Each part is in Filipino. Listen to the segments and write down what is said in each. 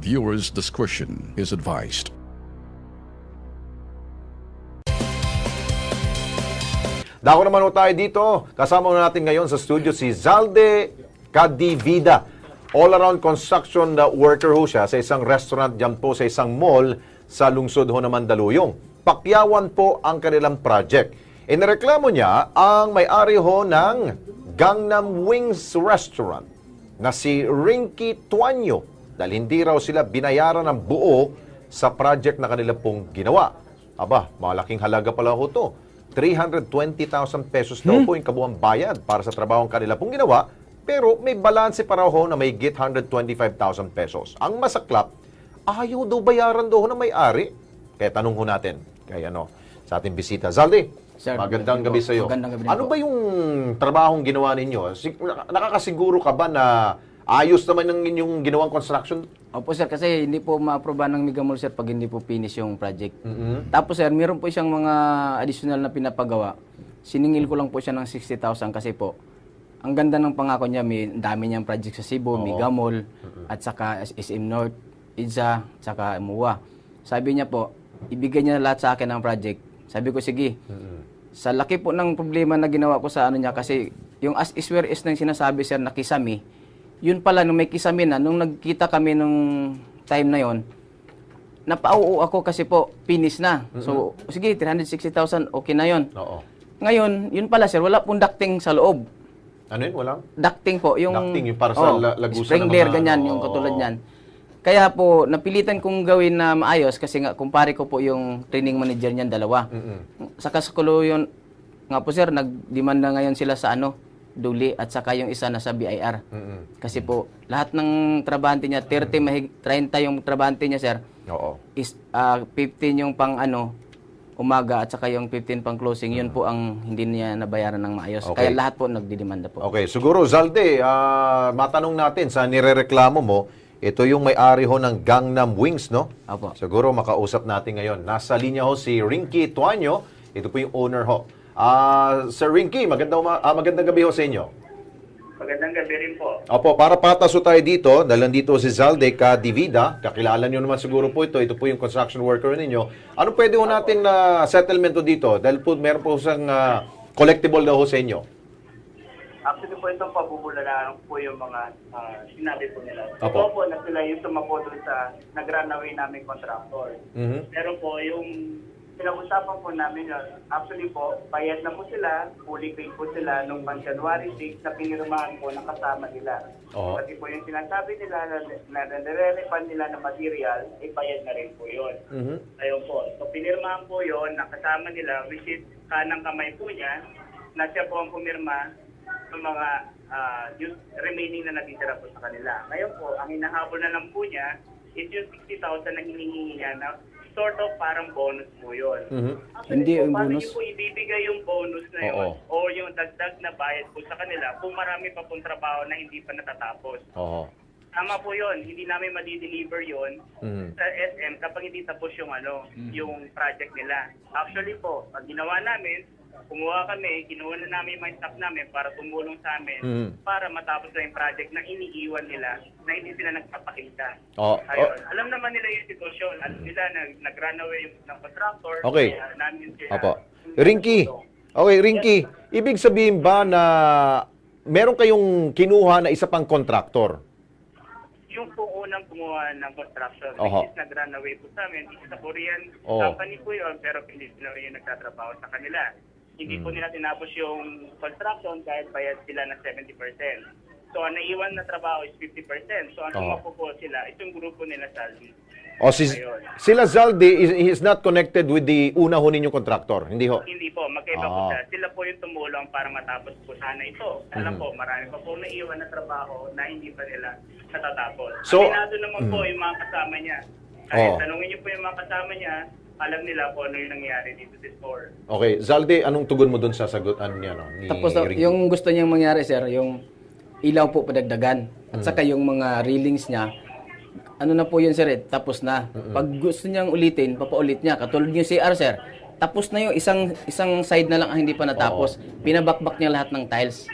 Viewers' discretion is advised. Dako naman tayo dito. Kasama na natin ngayon sa studio si Zalde Cadivida. All-around construction worker ho siya sa isang restaurant dyan po sa isang mall sa lungsod ho ng Mandaluyong. Pakyawan po ang kanilang project. Inireklamo niya ang may-ari ho ng Gangnam Wings Restaurant na si Rinky Tuanyo dahil hindi raw sila binayaran ng buo sa project na kanila pong ginawa. Aba, malaking halaga pala ho to. 320,000 pesos daw po yung kabuang bayad para sa trabaho ang kanila pong ginawa, pero may balanse para ho na may git 125,000 pesos. Ang masaklap, ayaw daw bayaran daw na may-ari. Kaya tanong ho natin kay ano, sa ating bisita. Zaldi, Sir, magandang gabi po. sa iyo. Gabi Ano ba yung trabahong ginawa ninyo? Sig- Nakakasiguro ka ba na ayos naman ng inyong ginawang construction? Opo sir, kasi hindi po ma-aproba ng Mega Mall sir pag hindi po finish yung project. Mm-hmm. Tapos sir, meron po siyang mga additional na pinapagawa. Siningil ko lang po siya ng 60,000 kasi po, ang ganda ng pangako niya, may dami niyang project sa Cebu, Mega Mall, at saka SM North, IDSA, saka MUA. Sabi niya po, ibigay niya lahat sa akin ang project. Sabi ko, sige. Sa laki po ng problema na ginawa ko sa ano niya, kasi yung as is where is nang sinasabi sir na kisame, yun pala, nung may kisame na, nung nagkita kami nung time na yon napauo ako kasi po, finish na. So, sige, 360,000, okay na yon. Oo. Ngayon, yun pala sir, wala pong ducting sa loob. Ano yun? Walang? Ducting po, yung... Ducting, yung para sa la- lagusan ng Sprinkler, mga- ganyan, ano, yung katulad niyan. Kaya po, napilitan kong gawin na maayos kasi nga, kumpare ko po yung training manager niyan, dalawa. Saka sa kulo yun, nga po sir, nagdemanda ngayon sila sa ano, duli at saka yung isa nasa BIR. Kasi po, lahat ng trabahante niya, 30, mahig, 30 yung trabahante niya sir, Oo. is ah, 15 yung pang ano, umaga at saka yung 15 pang closing, yun po ang hindi niya nabayaran ng maayos. Okay. Kaya lahat po nagdidemanda po. Okay, siguro Zalde, ah, matanong natin sa nirereklamo mo, ito yung may-ari ho ng Gangnam Wings, no? Opo. Siguro makausap natin ngayon. Nasa linya ho si Rinky Tuanyo. Ito po yung owner ho. Ah, Sir Rinky, magandang, ah, magandang gabi ho sa inyo. Magandang gabi rin po. Opo, para patas ho tayo dito, dahil nandito si Zalde Cadivida, kakilala nyo naman siguro po ito, ito po yung construction worker ninyo. Ano pwede ho natin na settlement ho dito? Dahil po meron po isang ah, collectible daw ho sa inyo. Actually po itong pabubulalaan po yung mga ah, sinabi po nila. Apo. Ito po na sila yung tumapo doon sa nag-runaway namin contractor. Mhm. Pero po yung pinag-usapan po namin yun, actually po, bayad na po sila, fully paid po sila nung pang January 6 na pinirmahan po ng kasama nila. Oo. Pati po yung sinasabi nila na, na, na nire-refund nila ng material, eh bayad na rin po yun. Mhm. Ayun po. So, pinirmahan po yon ng kasama nila, which is kanang kamay po niya, na siya po ang pumirma ng mga ah, yung remaining na natitira po sa kanila. Ngayon po, ang hinahabol na lang po niya is yung 60,000 na hinihingi niya na sort of parang bonus po yun. Mhm. Actually Hindi po, yung paano bonus. niyo po ibibigay yung bonus na yun Oo. o yung dagdag na bayad po sa kanila kung marami pa pong trabaho na hindi pa natatapos? Oo. Tama po yun. Hindi namin madi-deliver yun Mhm. sa SM kapag hindi tapos yung ano, yung project nila. Actually po, pag ginawa namin, kumuha kami, kinuha na namin yung mga staff namin para tumulong sa amin Mhm. para matapos na yung project na iniiwan nila na hindi sila nagpapakita. Oo. Ayun. Alam naman nila yung sitwasyon. Alam nila na nag-run away yung ng contractor. Okay. Kaya namin sila. Opo. Rinky. Okay, Rinky. Ibig sabihin ba na meron kayong kinuha na isa pang kontraktor? Yung po unang kumuha ng construction, Oho. which is nag-run away po sa amin, isa sa Korean Oo. company po yun, pero Pilipino yung nagtatrabaho sa kanila. Hindi po nila tinapos yung construction kahit bayad sila ng 70%. So, ang naiwan na trabaho is 50%. So, ang Oo. tumapo sila, itong grupo nila Salvi. O si, Ayun. sila Zaldi is, is not connected with the una ho ninyong kontraktor, hindi ho? Hindi po, magkaiba po Ah. sila. Sila po yung tumulong para matapos po sana ito. Alam Mhm. po, marami pa po naiwan na trabaho na hindi pa nila natatapos. So- Aminado naman po Mhm. yung mga kasama niya. Kahit Oo. tanungin niyo po yung mga kasama niya, alam nila kung ano yung nangyari dito sa store. Okay, Zalde, anong tugon mo doon sa sagutan niya no? Ni Tapos uh, Ricky? yung gusto niyang mangyari sir, yung ilaw po padagdagan. At saka yung mga railings niya, ano na po yun sir eh, tapos na. Pag gusto niyang ulitin, papaulit niya. Katulad yung CR sir, tapos na yung isang isang side na lang ang hindi pa natapos. Pinabakbak niya lahat ng tiles.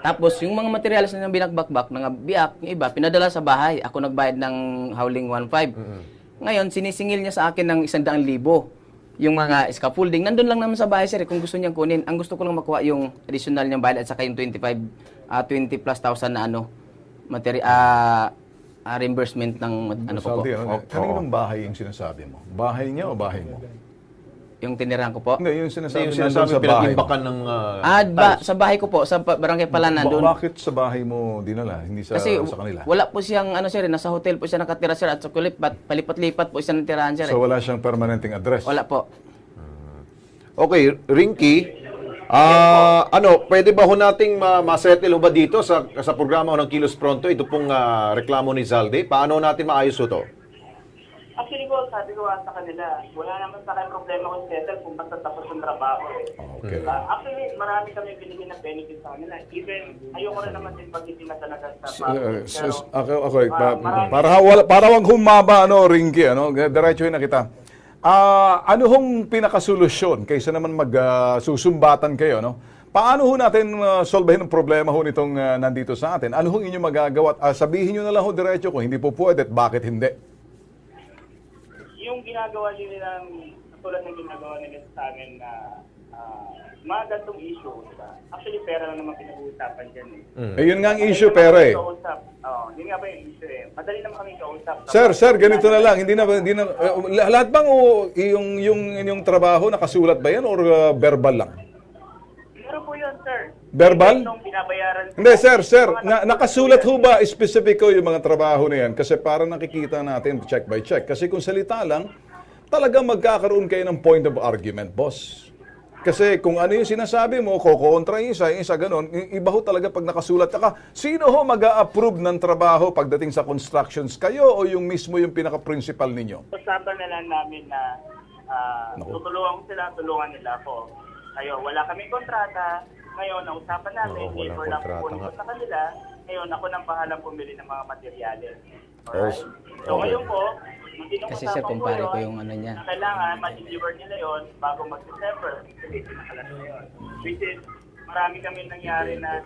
Tapos yung mga materials na binakbakbak, mga biyak, yung iba, pinadala sa bahay. Ako nagbayad ng howling 1.5. Ngayon, sinisingil niya sa akin ng 100,000 yung mga scaffolding. Nandun lang naman sa bahay, sir, eh, kung gusto niyang kunin. Ang gusto ko lang makuha yung additional niyang bayad at saka yung 25, ah 20 plus thousand na ano, materi ah ah, reimbursement ng ano po po. Saldi, ano, kaninong bahay yung sinasabi mo? Bahay niya o bahay mo? Yung tinirahan ko po. Hindi, yung sinasabi, yung nandun sinasabi sa bahay mo. pinag-imbakan ng uh, Ah, ba, sa bahay ko po, sa pa- barangay Palanan, Ba- doon. bakit sa bahay mo dinala, hindi sa, Kasi sa kanila? wala po siyang, ano sir, eh, nasa hotel po siya nakatira sir at sa kulipat, palipat-lipat po siya ng tirahan sir. eh. So wala siyang permanenteng address? Wala po. Okay, Rinky, ah ano, pwede ba ho nating ma- masettle ho ba dito sa sa programa ho ng Kilos Pronto ito pong ah, reklamo ni Zalde? Paano natin maayos ho to? Actually po, sabi ko nga sa kanila, wala naman sa akin problema kung settle kung basta tapos yung trabaho. eh. Okay. Ah, actually, marami kami binigyan ng benefits sa kanila. Even, ayoko rin naman din pag hindi na talaga sa S- uh, Pero, s- ako, ako, ah, pa- marami- para, wala, para wag humaba, ano, Rinky, ano, diretsuhin na kita. Ah, ano hong pinakasolusyon kaysa naman magsusumbatan kayo, no? Paano ho natin uh, solvehin ang problema ho nitong ah, nandito sa atin? Ano hong inyo magagawa? At, ah, sabihin nyo na lang ho diretso kung hindi po pwede at bakit hindi. Yung ginagawa din nila, katulad ng ginagawa nila sa amin na ah, mga gantong issue, diba? Actually, pera lang naman pinag-uusapan dyan eh. Eh, yun nga ang issue, pera eh. Kausap. Oo, yun nga ba yung issue eh. Madali naman kami kausap. Sir, sir, ganito na lang. Hindi na hindi na eh, lahat bang oh, yung yung inyong trabaho nakasulat ba 'yan or uh, verbal lang? Meron po yun, sir. Verbal? Binabayaran. Hindi, sir, sir, na, nakasulat po ho ba specifico yung mga trabaho na yan? Kasi para nakikita natin check by check. Kasi kung salita lang, talagang magkakaroon kayo ng point of argument, boss. Kasi kung ano yung sinasabi mo, kukontra yung isa, yung isa ganun, iba ho talaga pag nakasulat. Saka, sino ho mag approve ng trabaho pagdating sa constructions? Kayo o yung mismo yung pinaka-principal ninyo? Usapan na lang namin na Naku. tutulungan ko sila, tulungan nila ako. Ngayon, wala kaming kontrata. Ngayon, ang usapan namin, Oo, walang labor lang kontrata kukunin ko nga. sa kanila. Ngayon, ako nang bahalang pumili ng mga materyales. Oh, Alright? So, okay. ngayon po, yung Kasi sir, kumpare ko yun, yung ano niya. na Kailangan ma-deliver nila yon bago mag-December. Which is, marami kami nangyari na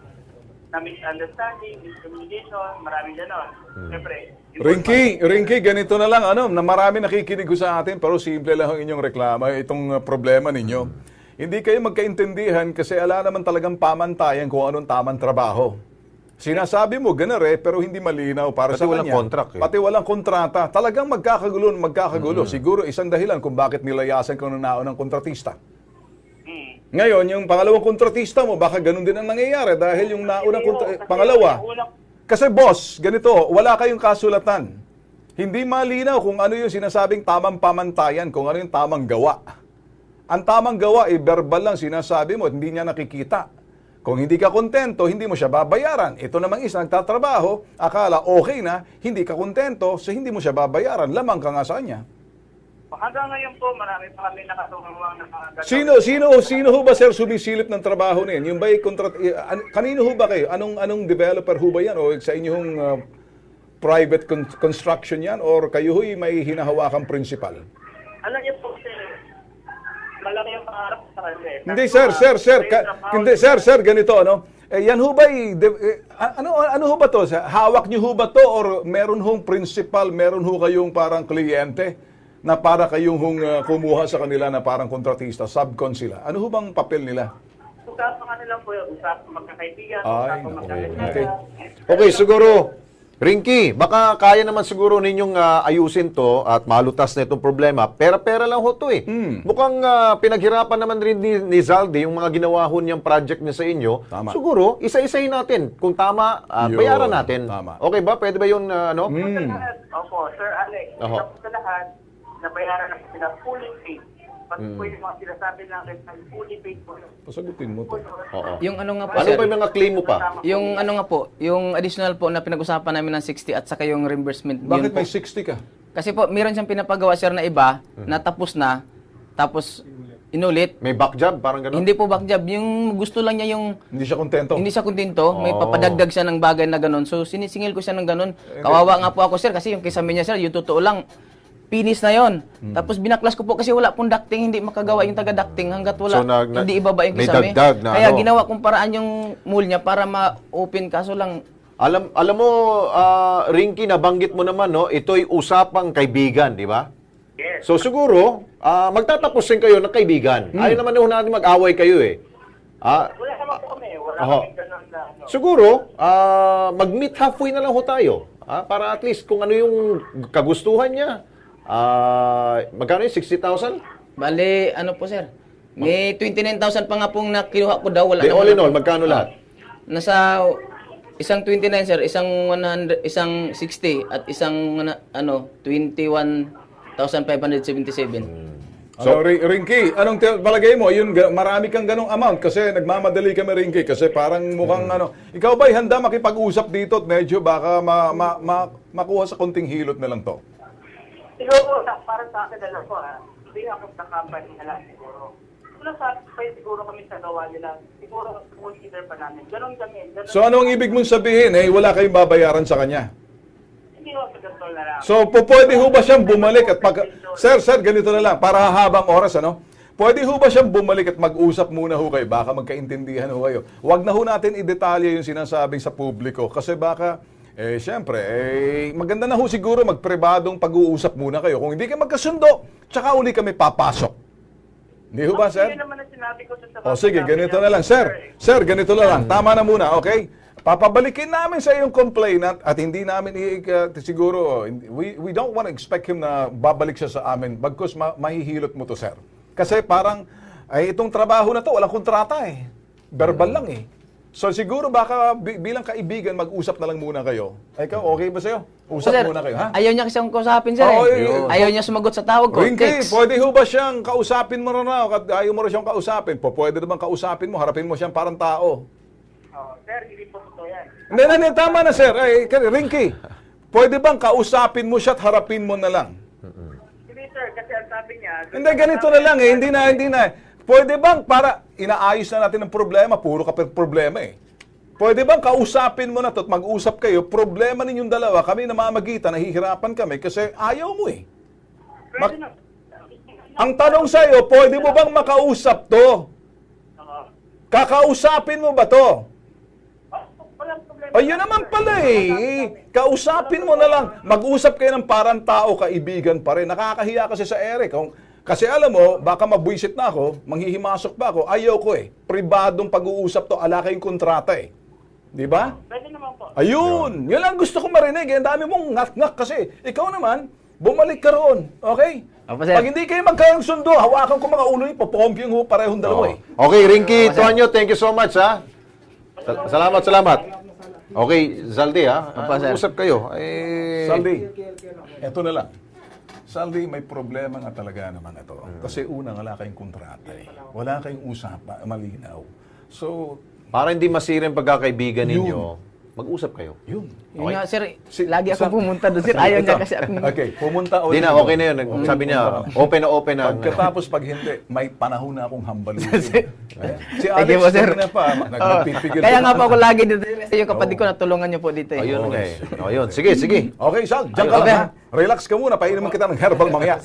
na misunderstanding, miscommunication, maraming ganon. Siyempre, yung- Rinky, Rinky, ganito na lang, ano, na marami nakikinig ko sa atin, pero simple lang ang inyong reklamo, itong uh, problema ninyo. Hindi kayo magkaintindihan kasi ala naman talagang pamantayan kung anong tamang trabaho. Sinasabi mo, ganare, pero hindi malinaw para Pati sa walang kanya. contract, eh. Pati walang kontrata. Talagang magkakagulo, magkakagulo. Siguro isang dahilan kung bakit nilayasan ko ng naunang kontratista. Hmm. Ngayon, yung pangalawang kontratista mo, baka ganun din ang nangyayari dahil yung naunang kontra- pangalawa, kasi boss, ganito, wala kayong kasulatan. Hindi malinaw kung ano yung sinasabing tamang pamantayan, kung ano yung tamang gawa. Ang tamang gawa, eh, verbal lang sinasabi mo at hindi niya nakikita. Kung hindi ka kontento, hindi mo siya babayaran. Ito namang isa nagtatrabaho, akala okay na, hindi ka kontento, so hindi mo siya babayaran. Lamang ka nga sa kanya. Hanggang ngayon po, marami pa kami nakatulungan ganon. Sino sino sino ho ba sir sumisilip ng trabaho na yan? Yung ba kontrat eh, an- kanino ho ba kayo? Anong anong developer ho ba yan o sa inyong uh, private con- construction yan or kayo ho'y may hinahawakang principal? Alam niyo po, malaki yung pangarap sa kanila. eh. Hindi sir, sir, sir, may ka- hindi sir, sir ganito ano? Eh, yan ho ba ano ano ho ba to? Hawak niyo ho ba to or meron hong principal, meron ho kayong parang kliyente na para kayong hong uh, kumuha sa kanila na parang kontratista, subcon sila. Ano ho bang papel nila? Usapan kanila po usapan magkakaibigan, Ay, usapan magkakaibigan. Okay, siguro, Rinky, baka kaya naman siguro ninyong ah, ayusin to at malutas na itong problema. Pera-pera lang ho to eh. Hmm. Mukhang ah, pinaghirapan naman rin ni, ni Zaldi yung mga ginawa ho niyang project niya sa inyo. Tama. Siguro, isa-isahin natin. Kung tama, ah, Yun, bayaran natin. tama. Okay ba? Pwede ba yun, ah, ano? Hmm. Lahat, Opo, Sir Alex, tapos sa lahat, nabayaran na sila fully paid. Hmm. po yung mga sinasabi lang rin, fully paid po. yun. Pasagutin mo to. Oo. Yung ano nga po Ano sir, ba yung mga claim mo pa? yung ano nga po, yung additional po na pinag-usapan namin ng 60 at saka yung reimbursement. Bakit yun po. may 60 ka? Kasi po, meron siyang pinapagawa sir na iba, na tapos na, tapos inulit. May back job, parang gano'n? Hindi po back job, yung gusto lang niya yung Hindi siya kontento. hindi siya kontento, may Oh. papadagdag siya ng bagay na ganun. So sinisingil ko siya ng ganun. Kawawa nga po ako sir kasi yung kisame niya sir, yung totoo lang, pinis na yon. Hmm. Tapos binaklas ko po kasi wala pong ducting, hindi makagawa yung taga-ducting hanggat wala, So, nag- nag- hindi ibaba yung kisame. dagdag na Kaya ano. ginawa kong paraan yung mold niya para ma-open kaso lang Alam alam mo, ah, Rinky, nabanggit mo naman, no? Ito'y usapang kaibigan, di ba? Yes. So siguro, ah, magtatapos din kayo ng kaibigan. Ayaw naman natin mag-away kayo eh. Ah, Wala naman po kami. Wala Oho. kami ganun na ano. siguro, ah, mag-meet halfway na lang ho tayo. Ah, para at least kung ano yung kagustuhan niya. Ah, magkano yun? 60,000? Bale, ano po sir? May 29,000 pa nga pong nakiluha ko daw. Wala Di all in all, magkano lahat? Nasa isang 29 sir, isang 100, isang 60 at isang ano, ano 21,577. So, Ri- Rinky, anong te- palagay mo? Yun, ga- marami kang ganong amount kasi nagmamadali kami, Rinky, kasi parang mukhang ano. Ikaw ba'y handa makipag-usap dito at medyo baka ma- ma- ma- makuha sa konting hilot na lang to? Siguro, sa, para sa akin po, ha, hindi ako sa company na lang siguro. Wala sa akin, siguro kami sa gawa nila. Siguro, consider pa namin. Ganon kami. Ganon So, ano ang ibig mong sabihin? Eh, wala kayong babayaran sa kanya. Hindi ako sa ganito na lang. So, po, pwede ho ba siyang bumalik at pag... Sir, sir, ganito na lang, para habang oras, ano? Pwede ho ba siyang bumalik at mag-usap muna ho kayo? Baka magkaintindihan ho kayo. Huwag na ho natin i-detalye yung sinasabing sa publiko. Kasi baka, eh, syempre, eh, maganda na ho siguro magpribadong pag-uusap muna kayo. Kung hindi kayo magkasundo, tsaka uli kami papasok. Hindi ho ba, sir? Yun naman ang sinabi ko sa O sige, ganito na lang. Sir, sir, ganito na lang. Tama na muna, okay? Papabalikin namin sa iyong complainant at hindi namin i- uh, siguro, we, we don't want to expect him na babalik siya sa amin bagkus ma- mahihilot mo to, sir. Kasi parang, ay itong trabaho na to, walang kontrata eh. Verbal lang eh. So siguro baka bi- bilang kaibigan, mag-usap na lang muna kayo. Ay, Ikaw, okay ba sa'yo? Usap Sir, muna kayo, ha? Ayaw niya kasi akong kausapin sir. Oo, eh. yun. Ayaw niya sumagot sa tawag ko. Rinky, Text. pwede ho ba siyang kausapin mo na na? Ayaw mo rin siyang kausapin. Po, pwede naman kausapin mo, harapin mo siyang parang tao. Oh, sir, hindi po totoo yan. Hindi, hindi, tama na sir. Ay, Rinky, pwede bang kausapin mo siya at harapin mo na lang? Hindi, sir, kasi ang sabi niya... Hindi, ganito na lang eh. Hindi na, hindi na. Pwede bang para inaayos na natin ang problema, puro ka problema eh. Pwede bang kausapin mo na to at mag-usap kayo, problema ninyong dalawa, kami namamagitan, nahihirapan kami kasi ayaw mo eh. Na. Ang tanong sa'yo, pwede mo bang makausap to? Kakausapin mo ba to? Ayun naman pala eh. Kausapin mo na lang. Mag-usap kayo ng parang tao, kaibigan pa rin. Nakakahiya kasi sa Eric. Kung, kasi alam mo, baka mabwisit na ako, manghihimasok pa ako. Ayaw ko eh. Pribadong pag-uusap to, ala kayong kontrata eh. Di ba? Pwede naman po. Ayun! Yun lang gusto ko marinig. eh. Ang dami mong ngak-ngak kasi. Ikaw naman, bumalik ka roon. Okay? Opo, sir. Pag hindi kayo magkayang sundo, hawakan ko mga ulo niyo, popomp yung ho, parehong dalawa eh. Okay, Rinky, Tonyo, thank you so much, ha? Sal- Salamat, salamat. Okay, Zaldi, ha? Opo, sir. Usap kayo. Eh, Saldi, eto na lang. Saldi, may problema nga talaga naman ito. Kasi una, wala kayong kontrata eh. Wala kayong usapan, malinaw. So, para hindi masira yung pagkakaibigan Yun. ninyo, mag-usap kayo. yun. Yun nga, sir, Si- lagi akong sa- pumunta doon, sir. Ayaw niya kasi akong... Okay, pumunta ulit. Hindi na, okay na yun. Sabi niya, open na open na. Pagkatapos pag hindi, may panahon na akong hambalutin. Si Thank Alex, you po, sir. na pa, nagpipigil Kaya nga po ako lagi dito. Kasi yung kapatid ko, natulungan niyo po dito eh. Ayun nga eh. Ayun, sige, sige. Okay, Sal, dyan ka Okay. lang. Relax ka muna, painumin kita ng herbal mamaya.